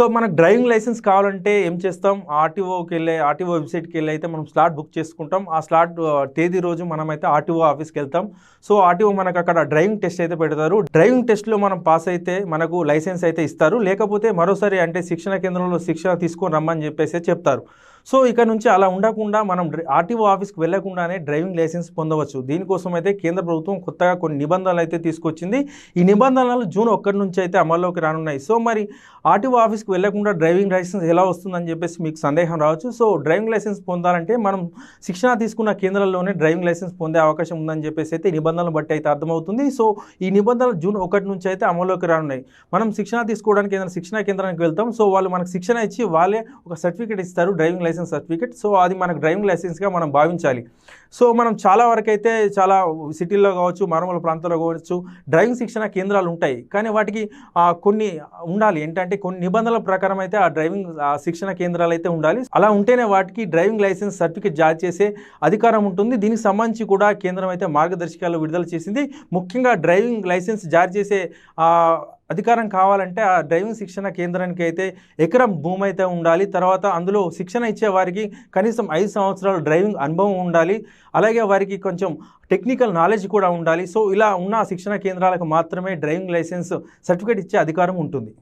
So మనకు driving licence కావాలంటే ఏం చేస్తాం? ఆర్టీఓకి వెళ్ళే ఆర్టీఓ వెబ్సైట్కి వెళ్ళి అయితే మనం స్లాట్ బుక్ చేసుకుంటాం. ఆ స్లాట్ తేదీ రోజు మనమైతే ఆర్టీఓ ఆఫీస్కి వెళ్తాం. సో ఆర్టీఓ మనకు అక్కడ డ్రైవింగ్ టెస్ట్ అయితే పెడతారు. డ్రైవింగ్ టెస్ట్లో మనం పాస్ అయితే మనకు లైసెన్స్ అయితే ఇస్తారు. లేకపోతే మరోసారి అంటే శిక్షణ కేంద్రంలో శిక్షణ తీసుకొని రమ్మని చెప్పేసి చెప్తారు. సో ఇక నుంచి అలా ఉండకుండా మనం ఆర్టీఓ ఆఫీస్కి వెళ్ళకుండానే డ్రైవింగ్ లైసెన్స్ పొందవచ్చు. దీనికోసం అయితే కేంద్ర ప్రభుత్వం కొత్తగా కొన్ని నిబంధనలు అయితే తీసుకొచ్చింది. ఈ నిబంధనలు జూన్ ఒకటి నుంచి అయితే అమల్లోకి రానున్నాయి. సో మరి ఆర్టీఓ ఆఫీస్కి వెళ్ళకుండా డ్రైవింగ్ లైసెన్స్ ఎలా వస్తుందని చెప్పేసి మీకు సందేహం రావచ్చు. సో డ్రైవింగ్ లైసెన్స్ పొందాలంటే మనం శిక్షణ తీసుకున్న కేంద్రాల్లోనే డ్రైవింగ్ లైసెన్స్ పొందే అవకాశం ఉందని చెప్పేసి అయితే నిబంధనలు బట్టి అయితే అర్థమవుతుంది. సో ఈ నిబంధనలు జూన్ ఒకటి నుంచి అయితే అమల్లోకి రానున్నాయి. మనం శిక్షణ తీసుకోవడానికి ఏదైనా శిక్షణ కేంద్రానికి వెళ్తాం. సో వాళ్ళు మనకు శిక్షణ ఇచ్చి వాళ్ళే ఒక సర్టిఫికేట్ ఇస్తారు డ్రైవింగ్ లైసెన్స్ సర్టిఫికేట్. సో అది మనకు డ్రైవింగ్ లైసెన్స్గా మనం భావించాలి. సో మనం చాలా వరకు అయితే చాలా సిటీల్లో కావచ్చు మారుమూల ప్రాంతాల్లో కావచ్చు డ్రైవింగ్ శిక్షణ కేంద్రాలు ఉంటాయి. కానీ వాటికి కొన్ని ఉండాలి. ఏంటంటే కొన్ని నిబంధనల ప్రకారం అయితే ఆ డ్రైవింగ్ శిక్షణ కేంద్రాలు అయితే ఉండాలి. అలా ఉంటేనే వాటికి డ్రైవింగ్ లైసెన్స్ సర్టిఫికేట్ జారీ చేసే అధికారం ఉంటుంది. దీనికి సంబంధించి కూడా కేంద్రం అయితే మార్గదర్శకాలు విడుదల చేసింది. ముఖ్యంగా డ్రైవింగ్ లైసెన్స్ జారీ చేసే అధికారం కావాలంటే ఆ డ్రైవింగ్ శిక్షణ కేంద్రానికి అయితే ఎకరం భూమి అయితే ఉండాలి. తర్వాత అందులో శిక్షణ ఇచ్చే వారికి కనీసం ఐదు సంవత్సరాలు డ్రైవింగ్ అనుభవం ఉండాలి. అలాగే వారికి కొంచెం టెక్నికల్ నాలెడ్జ్ కూడా ఉండాలి. సో ఇలా ఉన్న శిక్షణ కేంద్రాలకు మాత్రమే డ్రైవింగ్ లైసెన్స్ సర్టిఫికేట్ ఇచ్చే అధికారం ఉంటుంది.